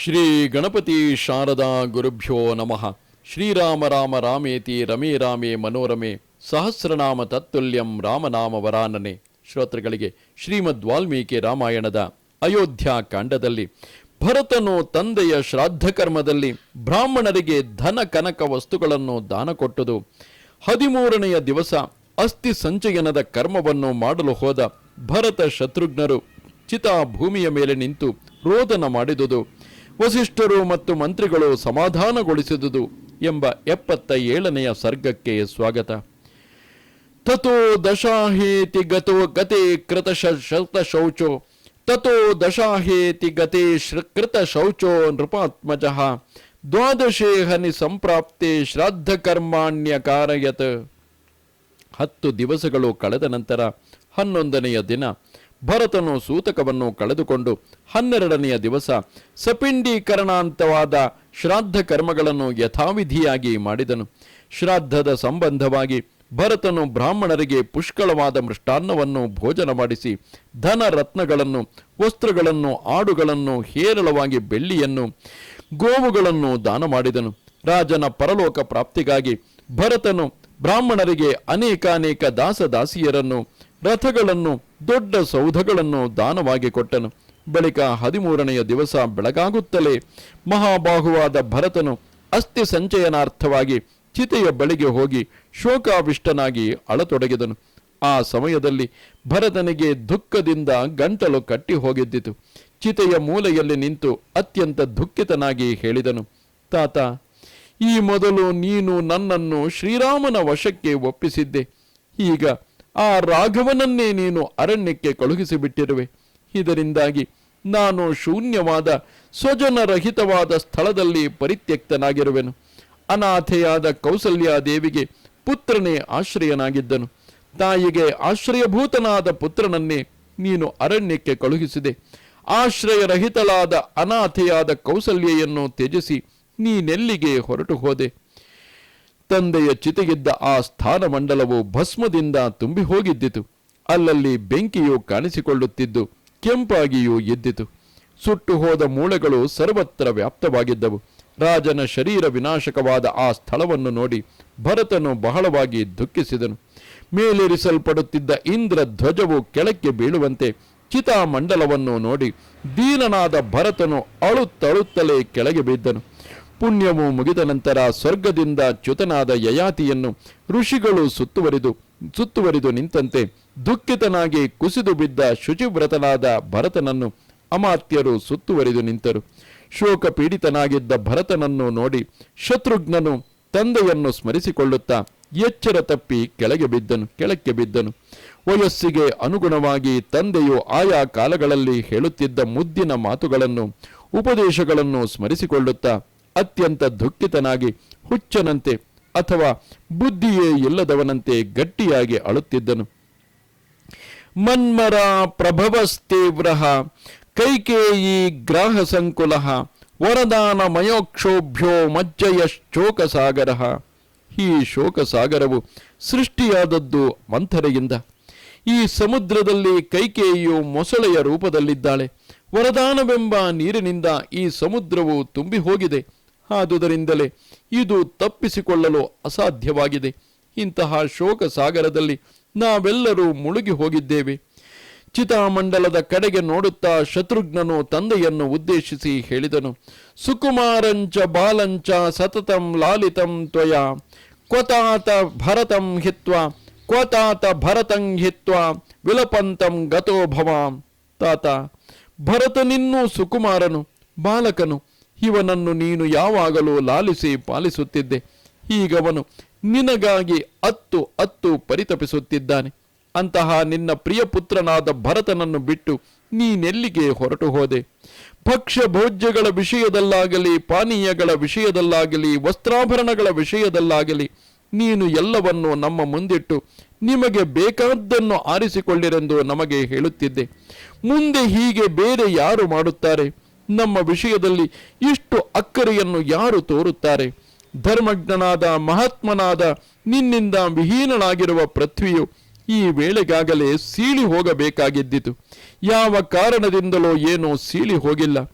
ಶ್ರೀ ಗಣಪತಿ ಶಾರದಾ ಗುರುಭ್ಯೋ ನಮಃ. ಶ್ರೀರಾಮ ರಾಮ ರಾಮೇತಿ ರಮೇ ರಾಮೇ ಮನೋರಮೆ. ಸಹಸ್ರನಾಮ ತತ್ತುಲ್ಯಂ ರಾಮನಾಮ ವರಾನನೆ. ಶ್ರೋತೃಗಳಿಗೆ ಶ್ರೀಮದ್ ವಾಲ್ಮೀಕಿ ರಾಮಾಯಣದ ಅಯೋಧ್ಯ ಕಾಂಡದಲ್ಲಿ, ಭರತನು ತಂದೆಯ ಶ್ರಾದ್ದ ಕರ್ಮದಲ್ಲಿ ಬ್ರಾಹ್ಮಣರಿಗೆ ಧನ ಕನಕ ವಸ್ತುಗಳನ್ನು ದಾನ ಕೊಟ್ಟುದು. ಹದಿಮೂರನೆಯ ದಿವಸ ಅಸ್ಥಿ ಸಂಚಯನದ ಕರ್ಮವನ್ನು ಮಾಡಲು ಹೋದ ಭರತ ಶತ್ರುಘ್ನರು ಚಿತಾ ಭೂಮಿಯ ಮೇಲೆ ನಿಂತು ರೋದನ ಮಾಡಿದುದು. ವಸಿಷ್ಠರು ಮತ್ತು ಮಂತ್ರಿಗಳು ಸಮಾಧಾನಗೊಳಿಸಿದುದು ಎಂಬ ಎಪ್ಪತ್ತ ಏಳನೆಯ ಸರ್ಗಕ್ಕೆ ಸ್ವಾಗತ. ತಥೋ ದಶಾಹೇತಿ ಗತೋ ಗತೆ ಕೃತ ಶತ ಶೌಚೋ ತಥೋ ದಶಾಹೇತಿ ಗತೆ ಕೃತ ಶೌಚೋ ನೃಪಾತ್ಮಜ, ದ್ವಾದಶೇ ಹನಿ ಸಂಪ್ರಾಪ್ತೆ ಶ್ರಾದ್ದ ಕರ್ಮಾಣ್ಯಕಾರಯತ್ ಹತ್ತು ದಿವಸಗಳು ಕಳೆದ ನಂತರ ಹನ್ನೊಂದನೆಯ ದಿನ ಭರತನು ಸೂತಕವನ್ನು ಕಳೆದುಕೊಂಡು ಹನ್ನೆರಡನೆಯ ದಿವಸ ಸಪಿಂಡೀಕರಣಾಂತವಾದ ಶ್ರಾದ್ದ ಕರ್ಮಗಳನ್ನು ಯಥಾವಿಧಿಯಾಗಿ ಮಾಡಿದನು. ಶ್ರಾದ್ದದ ಸಂಬಂಧವಾಗಿ ಭರತನು ಬ್ರಾಹ್ಮಣರಿಗೆ ಪುಷ್ಕಳವಾದ ಮೃಷ್ಟಾನ್ನವನ್ನು ಭೋಜನ ಮಾಡಿಸಿ ಧನ ರತ್ನಗಳನ್ನು ವಸ್ತ್ರಗಳನ್ನು, ಆಡುಗಳನ್ನು, ಹೇರಳವಾಗಿ ಬೆಳ್ಳಿಯನ್ನು, ಗೋವುಗಳನ್ನು ದಾನ ಮಾಡಿದನು. ರಾಜನ ಪರಲೋಕ ಪ್ರಾಪ್ತಿಗಾಗಿ ಭರತನು ಬ್ರಾಹ್ಮಣರಿಗೆ ಅನೇಕಾನೇಕ ದಾಸ ದಾಸಿಯರನ್ನು ರಥಗಳನ್ನು, ದೊಡ್ಡ ಸೌಧಗಳನ್ನು ದಾನವಾಗಿ ಕೊಟ್ಟನು. ಬಳಿಕ ಹದಿಮೂರನೆಯ ದಿವಸ ಬೆಳಗಾಗುತ್ತಲೇ ಮಹಾಬಾಹುವಾದ ಭರತನು ಅಸ್ಥಿ ಸಂಚಯನಾರ್ಥವಾಗಿ ಚಿತೆಯ ಬಳಿಗೆ ಹೋಗಿ ಶೋಕಾವಿಷ್ಟನಾಗಿ ಅಳತೊಡಗಿದನು. ಆ ಸಮಯದಲ್ಲಿ ಭರತನಿಗೆ ದುಃಖದಿಂದ ಗಂಟಲು ಕಟ್ಟಿ ಹೋಗಿದ್ದಿತು. ಚಿತೆಯ ಮೂಲೆಯಲ್ಲಿ ನಿಂತು ಅತ್ಯಂತ ದುಃಖಿತನಾಗಿ ಹೇಳಿದನು, ತಾತ, ಈ ಮೊದಲು ನೀನು ನನ್ನನ್ನು ಶ್ರೀರಾಮನ ವಶಕ್ಕೆ ಒಪ್ಪಿಸಿದ್ದೆ. ಈಗ ಆ ರಾಘವನನ್ನೇ ನೀನು ಅರಣ್ಯಕ್ಕೆ ಕಳುಹಿಸಿಬಿಟ್ಟಿರುವೆ. ಇದರಿಂದಾಗಿ ನಾನು ಶೂನ್ಯವಾದ, ಸ್ವಜನರಹಿತವಾದ ಸ್ಥಳದಲ್ಲಿ ಪರಿತ್ಯಕ್ತನಾಗಿರುವೆನು. ಅನಾಥೆಯಾದ ಕೌಸಲ್ಯಾದೇವಿಗೆ ಪುತ್ರನೇ ಆಶ್ರಯನಾಗಿದ್ದನು. ತಾಯಿಗೆ ಆಶ್ರಯಭೂತನಾದ ಪುತ್ರನನ್ನೇ ನೀನು ಅರಣ್ಯಕ್ಕೆ ಕಳುಹಿಸಿದೆ. ಆಶ್ರಯರಹಿತಳಾದ ಅನಾಥೆಯಾದ ಕೌಸಲ್ಯೆಯನ್ನು ತ್ಯಜಿಸಿ ನೀನೆಲ್ಲಿಗೆ ಹೊರಟು ಹೋದೆ ತಂದೆಯ ಚಿತೆಗಿದ್ದ ಆ ಸ್ಥಾನಮಂಡಲವು ಭಸ್ಮದಿಂದ ತುಂಬಿ ಹೋಗಿದ್ದಿತು. ಅಲ್ಲಲ್ಲಿ ಬೆಂಕಿಯು ಕಾಣಿಸಿಕೊಳ್ಳುತ್ತಿದ್ದು, ಕೆಂಪಾಗಿಯೂ ಎದ್ದಿತು. ಸುಟ್ಟು ಹೋದ ಮೂಳೆಗಳು ಸರ್ವತ್ರ ವ್ಯಾಪ್ತವಾಗಿದ್ದವು. ರಾಜನ ಶರೀರ ವಿನಾಶಕವಾದ ಆ ಸ್ಥಳವನ್ನು ನೋಡಿ ಭರತನು ಬಹಳವಾಗಿ ದುಃಖಿಸಿದನು. ಮೇಲೇರಿಸಲ್ಪಡುತ್ತಿದ್ದ ಇಂದ್ರ ಧ್ವಜವು ಕೆಳಕ್ಕೆ ಬೀಳುವಂತೆ ಚಿತಾಮಂಡಲವನ್ನು ನೋಡಿ ದೀನನಾದ ಭರತನು ಅಳುತ್ತಳುತ್ತಲೇ ಕೆಳಗೆ ಬಿದ್ದನು. ಪುಣ್ಯವು ಮುಗಿದ ನಂತರ ಸ್ವರ್ಗದಿಂದ ಚ್ಯುತನಾದ ಯಯಾತಿಯನ್ನು ಋಷಿಗಳು ಸುತ್ತುವರಿದು ಸುತ್ತುವರಿದು ನಿಂತಂತೆ ದುಃಖಿತನಾಗಿ ಕುಸಿದು ಬಿದ್ದ ಶುಚಿವ್ರತನಾದ ಭರತನನ್ನು ಅಮಾತ್ಯರು ಸುತ್ತುವರಿದು ನಿಂತರು. ಶೋಕ ಪೀಡಿತನಾಗಿದ್ದ ಭರತನನ್ನು ನೋಡಿ ಶತ್ರುಘ್ನನು ತಂದೆಯನ್ನು ಸ್ಮರಿಸಿಕೊಳ್ಳುತ್ತಾ ಎಚ್ಚರ ತಪ್ಪಿ ಕೆಳಗೆ ಬಿದ್ದನು, ಕೆಳಕ್ಕೆ ಬಿದ್ದನು. ವಯಸ್ಸಿಗೆ ಅನುಗುಣವಾಗಿ ತಂದೆಯು ಆಯಾ ಕಾಲಗಳಲ್ಲಿ ಹೇಳುತ್ತಿದ್ದ ಮುದ್ದಿನ ಮಾತುಗಳನ್ನು, ಉಪದೇಶಗಳನ್ನು ಸ್ಮರಿಸಿಕೊಳ್ಳುತ್ತಾ ಅತ್ಯಂತ ದುಃಖಿತನಾಗಿ ಹುಚ್ಚನಂತೆ ಅಥವಾ ಬುದ್ಧಿಯೇ ಇಲ್ಲದವನಂತೆ ಗಟ್ಟಿಯಾಗಿ ಅಳುತ್ತಿದ್ದನು. ಮನ್ಮರ ಪ್ರಭವಸ್ತೇವ್ರ ಕೈಕೇಯಿ ಗ್ರಾಹ ಸಂಕುಲ ವರದಾನ ಮಯೋಕ್ಷೋಭ್ಯೋ ಮಜ್ಜಯ ಮಜ್ಜಯಶ್ಚೋಕಸಾಗರ ಈ ಶೋಕಸಾಗರವು ಸೃಷ್ಟಿಯಾದದ್ದು ಮಂಥರೆಯಿಂದ. ಈ ಸಮುದ್ರದಲ್ಲಿ ಕೈಕೇಯಿಯು ಮೊಸಳೆಯ ರೂಪದಲ್ಲಿದ್ದಾಳೆ. ವರದಾನವೆಂಬ ನೀರಿನಿಂದ ಈ ಸಮುದ್ರವು ತುಂಬಿ ಹೋಗಿದೆ ಆದುದರಿಂದಲೇ ಇದು ತಪ್ಪಿಸಿಕೊಳ್ಳಲು ಅಸಾಧ್ಯವಾಗಿದೆ. ಇಂತಹ ಶೋಕ ಸಾಗರದಲ್ಲಿ ನಾವೆಲ್ಲರೂ ಮುಳುಗಿ ಹೋಗಿದ್ದೇವೆ. ಚಿತಾಮಂಡಲದ ಕಡೆಗೆ ನೋಡುತ್ತಾ ಶತ್ರುಘ್ನನು ತಂದೆಯನ್ನು ಉದ್ದೇಶಿಸಿ ಹೇಳಿದನು, ಸುಕುಮಾರಂಚ ಬಾಲಂಚ ಸತತಂ ಲಾಲಿತಂ ತ್ವಯ, ಕ್ವತಾತ ಭರತಂ ಹಿತ್ವ, ಕ್ವತಾತ ಭರತಂ ಹಿತ್ವ, ವಿಲಪಂತಂ ಗತೋಭವಾಂ ತಾತ, ಭರತನಿನ್ನೂ ಸುಕುಮಾರನು, ಬಾಲಕನು ಇವನನ್ನು ನೀನು ಯಾವಾಗಲೂ ಲಾಲಿಸಿ ಪಾಲಿಸುತ್ತಿದ್ದೆ. ಈಗವನು ನಿನಗಾಗಿ ಅತ್ತು ಅತ್ತು ಪರಿತಪಿಸುತ್ತಿದ್ದಾನೆ. ಅಂತಹ ನಿನ್ನ ಪ್ರಿಯ ಪುತ್ರನಾದ ಭರತನನ್ನು ಬಿಟ್ಟು ನೀನೆಲ್ಲಿಗೆ ಹೊರಟು ಹೋದೆ? ಭಕ್ಷ್ಯ ಭೋಜ್ಯಗಳ ವಿಷಯದಲ್ಲಾಗಲಿ, ಪಾನೀಯಗಳ ವಿಷಯದಲ್ಲಾಗಲಿ, ವಸ್ತ್ರಾಭರಣಗಳ ವಿಷಯದಲ್ಲಾಗಲಿ, ನೀನು ಎಲ್ಲವನ್ನು ನಮ್ಮ ಮುಂದಿಟ್ಟು ನಿಮಗೆ ಬೇಕಾದ್ದನ್ನು ಆರಿಸಿಕೊಳ್ಳಿರೆಂದು ನಮಗೆ ಹೇಳುತ್ತಿದ್ದೆ. ಮುಂದೆ ಹೀಗೆ ಬೇರೆ ಯಾರು ಮಾಡುತ್ತಾರೆ? ನಮ್ಮ ವಿಷಯದಲ್ಲಿ ಇಷ್ಟು ಅಕ್ಕರೆಯನ್ನು ಯಾರು ತೋರುತ್ತಾರೆ? ಧರ್ಮಜ್ಞನಾದ, ಮಹಾತ್ಮನಾದ, ನಿನ್ನಿಂದ ವಿಹೀನನಾಗಿರುವ ಪೃಥ್ವಿಯು ಈ ವೇಳೆಗಾಗಲೇ ಸೀಳಿ ಹೋಗಬೇಕಾಗಿದ್ದಿತು. ಯಾವ ಕಾರಣದಿಂದಲೋ ಏನೋ ಸೀಳಿ ಹೋಗಿಲ್ಲ.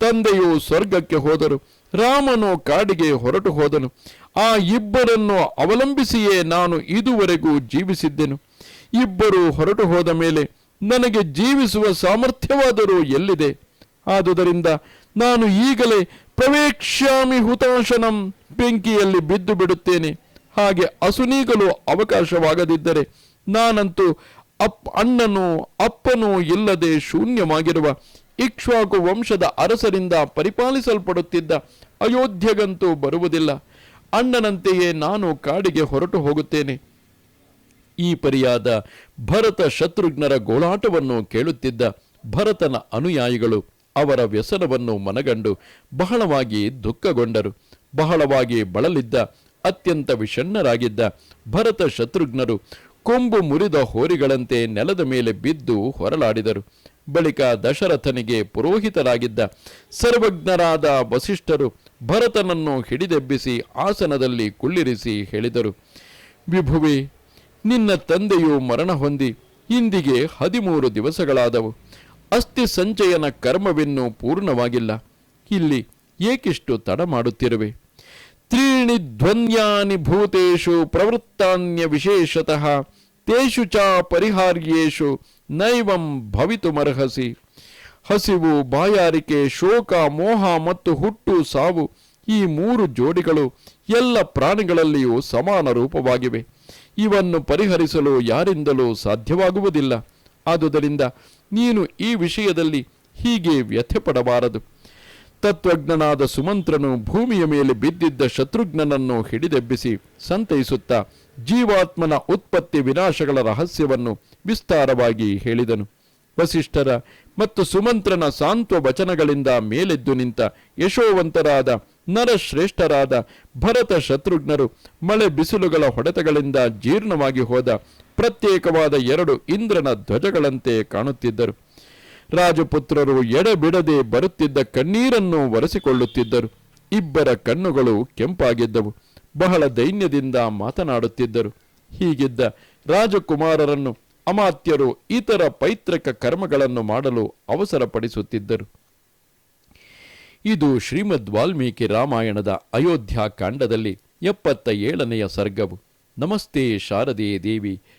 ತಂದೆಯು ಸ್ವರ್ಗಕ್ಕೆ ಹೋದರು, ರಾಮನು ಕಾಡಿಗೆ ಹೊರಟು ಹೋದನು. ಆ ಇಬ್ಬರನ್ನು ಅವಲಂಬಿಸಿಯೇ ನಾನು ಇದುವರೆಗೂ ಜೀವಿಸಿದ್ದೆನು. ಇಬ್ಬರು ಹೊರಟು ಹೋದ ಮೇಲೆ ನನಗೆ ಜೀವಿಸುವ ಸಾಮರ್ಥ್ಯವಾದರೂ ಎಲ್ಲಿದೆ? ಆದುದರಿಂದ ನಾನು ಈಗಲೇ ಪ್ರವೇಕ್ಷ್ಯಾಮಿ ಹುತಾಶನಂ ಬೆಂಕಿಯಲ್ಲಿ ಬಿದ್ದು ಬಿಡುತ್ತೇನೆ. ಹಾಗೆ ಅಸುನೀಗಲು ಅವಕಾಶವಾಗದಿದ್ದರೆ ನಾನಂತೂ ಅಪ್ ಅಣ್ಣನೂ ಅಪ್ಪನೂ ಇಲ್ಲದೆ ಶೂನ್ಯವಾಗಿರುವ ಇಕ್ಷ್ವಾಕು ವಂಶದ ಅರಸರಿಂದ ಪರಿಪಾಲಿಸಲ್ಪಡುತ್ತಿದ್ದ ಅಯೋಧ್ಯೆಗಂತೂ ಬರುವುದಿಲ್ಲ. ಅಣ್ಣನಂತೆಯೇ ನಾನು ಕಾಡಿಗೆ ಹೊರಟು ಹೋಗುತ್ತೇನೆ. ಈ ಪರಿಯಾದ ಭರತ ಶತ್ರುಘ್ನರ ಗೋಳಾಟವನ್ನು ಕೇಳುತ್ತಿದ್ದ ಭರತನ ಅನುಯಾಯಿಗಳು ಅವರ ವ್ಯಸನವನ್ನು ಮನಗಂಡು ಬಹಳವಾಗಿ ದುಃಖಗೊಂಡರು. ಬಹಳವಾಗಿ ಬಳಲಿದ್ದ, ಅತ್ಯಂತ ವಿಷಣ್ಣರಾಗಿದ್ದ ಭರತ ಶತ್ರುಘ್ನರು ಕೊಂಬು ಮುರಿದ ಹೋರಿಗಳಂತೆ ನೆಲದ ಮೇಲೆ ಬಿದ್ದು ಹೊರಲಾಡಿದರು. ಬಳಿಕ ದಶರಥನಿಗೆ ಪುರೋಹಿತರಾಗಿದ್ದ ಸರ್ವಜ್ಞರಾದ ವಸಿಷ್ಠರು ಭರತನನ್ನು ಹಿಡಿದೆಬ್ಬಿಸಿ ಆಸನದಲ್ಲಿ ಕುಳ್ಳಿರಿಸಿ ಹೇಳಿದರು, ವಿಭುವೆ, ನಿನ್ನ ತಂದೆಯು ಮರಣ ಹೊಂದಿ, ಇಂದಿಗೆ ಹದಿಮೂರು ದಿವಸಗಳಾದವು. ಅಸ್ಥಿ ಸಂಚಯನ ಕರ್ಮವಿನ್ನೂ ಪೂರ್ಣವಾಗಿಲ್ಲ. ಇಲ್ಲಿ ಏಕಿಷ್ಟು ತಡ ಮಾಡುತ್ತಿರುವೆ. ತ್ರೀಣಿ ಧ್ವನ್ಯಾನಿ ಭೂತೇಶು ಪ್ರವೃತ್ತಾನ್ಯ ವಿಶೇಷತಃ, ತೇಷು ಚ ಪರಿಹಾರ್ಯೇಷು ನೈವಂ ಭವಿತುಮರ್ಹಸಿ. ಹಸಿವು, ಬಾಯಾರಿಕೆ, ಶೋಕ, ಮೋಹ ಮತ್ತು ಹುಟ್ಟು, ಸಾವು ಈ ಮೂರು ಜೋಡಿಗಳು ಎಲ್ಲ ಪ್ರಾಣಿಗಳಲ್ಲಿಯೂ ಸಮಾನ ರೂಪವಾಗಿವೆ. ಇವನ್ನು ಪರಿಹರಿಸಲು ಯಾರಿಂದಲೂ ಸಾಧ್ಯವಾಗುವುದಿಲ್ಲ. ಆದುದರಿಂದ ನೀನು ಈ ವಿಷಯದಲ್ಲಿ ಹೀಗೆ ವ್ಯಥೆಪಡಬಾರದು. ತತ್ವಜ್ಞನಾದ ಸುಮಂತ್ರನು ಭೂಮಿಯ ಮೇಲೆ ಬಿದ್ದಿದ್ದ ಶತ್ರುಘ್ನನನ್ನು ಹಿಡಿದೆಬ್ಬಿಸಿ ಸಂತೈಸುತ್ತಾ ಜೀವಾತ್ಮನ ಉತ್ಪತ್ತಿ ವಿನಾಶಗಳ ರಹಸ್ಯವನ್ನು ವಿಸ್ತಾರವಾಗಿ ಹೇಳಿದನು. ವಸಿಷ್ಠರ ಮತ್ತು ಸುಮಂತ್ರನ ಸಾಂತ್ವ ವಚನಗಳಿಂದ ಮೇಲೆದ್ದು ನಿಂತ ಯಶೋವಂತರಾದ ನರಶ್ರೇಷ್ಠರಾದ ಭರತ ಶತ್ರುಘ್ನರು ಮಳೆ ಬಿಸಿಲುಗಳ ಹೊಡೆತಗಳಿಂದ ಜೀರ್ಣವಾಗಿ ಹೋದ ಪ್ರತ್ಯೇಕವಾದ ಎರಡು ಇಂದ್ರನ ಧ್ವಜಗಳಂತೆ ಕಾಣುತ್ತಿದ್ದರು. ರಾಜಪುತ್ರರು ಎಡಬಿಡದೆ ಬರುತ್ತಿದ್ದ ಕಣ್ಣೀರನ್ನು ಒರೆಸಿಕೊಳ್ಳುತ್ತಿದ್ದರು. ಇಬ್ಬರ ಕಣ್ಣುಗಳು ಕೆಂಪಾಗಿದ್ದವು. ಬಹಳ ದೈನ್ಯದಿಂದ ಮಾತನಾಡುತ್ತಿದ್ದರು. ಹೀಗಿದ್ದ ರಾಜಕುಮಾರರನ್ನು ಅಮಾತ್ಯರು ಇತರ ಪೈತೃಕ ಕರ್ಮಗಳನ್ನು ಮಾಡಲು ಅವಸರಪಡಿಸುತ್ತಿದ್ದರು. ಇದು ಶ್ರೀಮದ್ ವಾಲ್ಮೀಕಿ ರಾಮಾಯಣದ ಅಯೋಧ್ಯಾ ಕಾಂಡದಲ್ಲಿ ಎಪ್ಪತ್ತ ಏಳನೆಯ ಸರ್ಗವು. ನಮಸ್ತೆ ಶಾರದೆ ದೇವಿ.